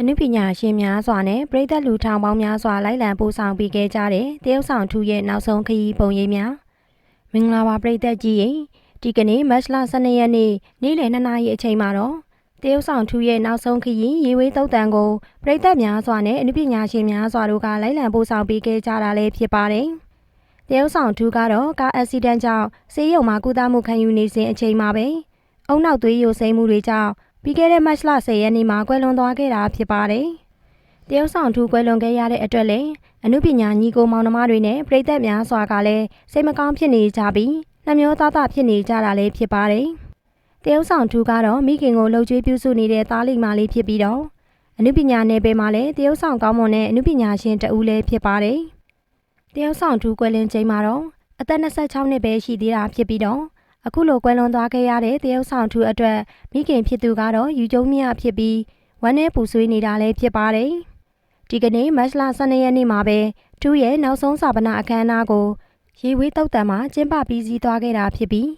အနုပညာရှင်များစွာနဲ့ပြည်သက်လူထောင်ပေါင်းများစွာလိုက်လံပို့ဆောင်ပေးခဲ့ကြတဲ့တရုတ်ဆောင်ထူးရဲ့နောက်ဆုံးခရီးပုံရိပ်များမင်္ဂလာပါပြည်သက်ကြီးရေဒီကနေ့မတ်လ12ရက်နေ့နေ့လယ်2နာရီအချိန်မှာတော့တရုတ်ဆောင်ထူးရဲ့နောက်ဆုံးခရီးရေဝေးသုတ်တန်ကိုပြည်သက်များစွာနဲ့အနုပညာရှင်များစွာတို့ကလိုက်လံပို့ဆောင်ပေးခဲ့ကြတာလည်းဖြစ်ပါတယ်တရုတ်ဆောင်ထူးကတော့ကားအက်ဆီဒန့်ကြောင့်ဆေးရုံမှာကုသမှုခံယူနေစဉ်အချိန်မှာပဲအုံနောက်သွေးယိုစိမ့်မှုတွေကြောင့် ပြီးခဲ့တဲ့မတ်လ10ရက်နေ့မှာကွယ်လွန်သွားခဲ့တာဖြစ်ပါတယ်။တရုတ်ဆောင်ထူကွယ်လွန်ခဲ့ရတဲ့အတွက်လည်းအမှုပညာညီကိုမောင်နှမတွေနဲ့ပြည်သက်များစွာကလည်းစိတ်မကောင်းဖြစ်နေကြပြီးနှမျောသားသားဖြစ်နေကြတာလည်းဖြစ်ပါတယ်။တရုတ်ဆောင်ထူကတော့မိခင်ကိုလှုပ်ကြွေးပြုစုနေတဲ့သားလိမ္မာလေးဖြစ်ပြီးတော့အမှုပညာနယ်ပယ်မှာလည်းတရုတ်ဆောင်ကောင်းမွန်တဲ့အမှုပညာရှင်တဦးလည်းဖြစ်ပါတယ်။တရုတ်ဆောင်ထူကွယ်လွန်ချိန်မှာတော့အသက်26နှစ်ပဲရှိသေးတာဖြစ်ပြီးတော့ အခုလိုကွယ်လွန်သွားခဲ့ရတဲ့တရုတ်ဆောင်ထူအတွက်မိခင်ဖြစ်သူကတော့ယူကျုံမြဖြစ်ပြီးဝမ်းနဲ့ပူဆွေးနေတာလည်းဖြစ်ပါတယ်။ဒီကနေ့မတ်လ12ရက်နေ့မှာပဲထူးရဲ့နောက်ဆုံးစာပနာအခမ်းအနားကိုရေဝေးတုတ်တံမှာကျင်းပပြီးစီးသွားခဲ့တာဖြစ်ပြီး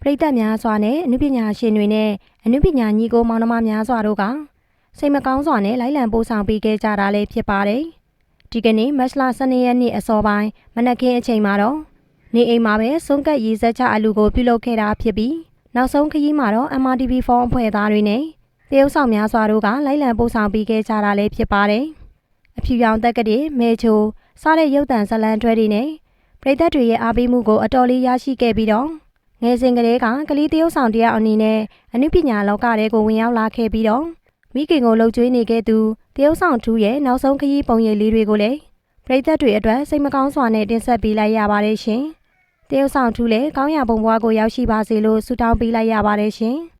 ပြည်သက်များစွာနဲ့အနုပညာရှင်တွေနဲ့အနုပညာညီကိုမောင်နှမများစွာတို့ကစိတ်မကောင်းစွာနဲ့လိုက်လံပို့ဆောင်ပေးခဲ့ကြတာလည်းဖြစ်ပါတယ်။ဒီကနေ့မတ်လ12ရက်နေ့အစောပိုင်းမနက်ခင်းအချိန်မှာတော့ နေအိမ်မှာပဲစုံကတ်ရေးစက်ချအလူကိုပြုလုပ်ခဲ့တာဖြစ်ပြီးနောက်ဆုံးခရီးမှာတော့ MRTV ဖုန်းအဖွဲ့သားတွေနဲ့တရုတ်ဆောင်များစွာတို့ကလိုက်လံပို့ဆောင်ပေးခဲ့ကြတာလည်းဖြစ်ပါတယ်။အဖြူရောင်တက်ကတွေမဲချိုစားတဲ့ရုပ်တံဇလံတွဲတွေနဲ့ပြည်သက်တွေရဲ့အားပေးမှုကိုအတော်လေးရရှိခဲ့ပြီးတော့ငယ်စဉ်ကလေးကကလေးတရုတ်ဆောင်တယောက်အနေနဲ့အနုပညာလောကထဲကိုဝင်ရောက်လာခဲ့ပြီးတော့မိခင်ကိုလှုပ်ကြွေးနေခဲ့သူတရုတ်ဆောင်ထူးရဲ့နောက်ဆုံးခရီးပုံရိပ်လေးတွေကိုလည်းပြည်သက်တွေအတွက်စိတ်မကောင်းစွာနဲ့တင်ဆက်ပေးလိုက်ရပါတယ်ရှင်။ တရုတ်ဆောင်ထူးလည်းကောင်းရာဘုံဘွားကိုရောက်ရှိပါစေလို့ဆုတောင်းပေးလိုက်ရပါတယ်ရှင်။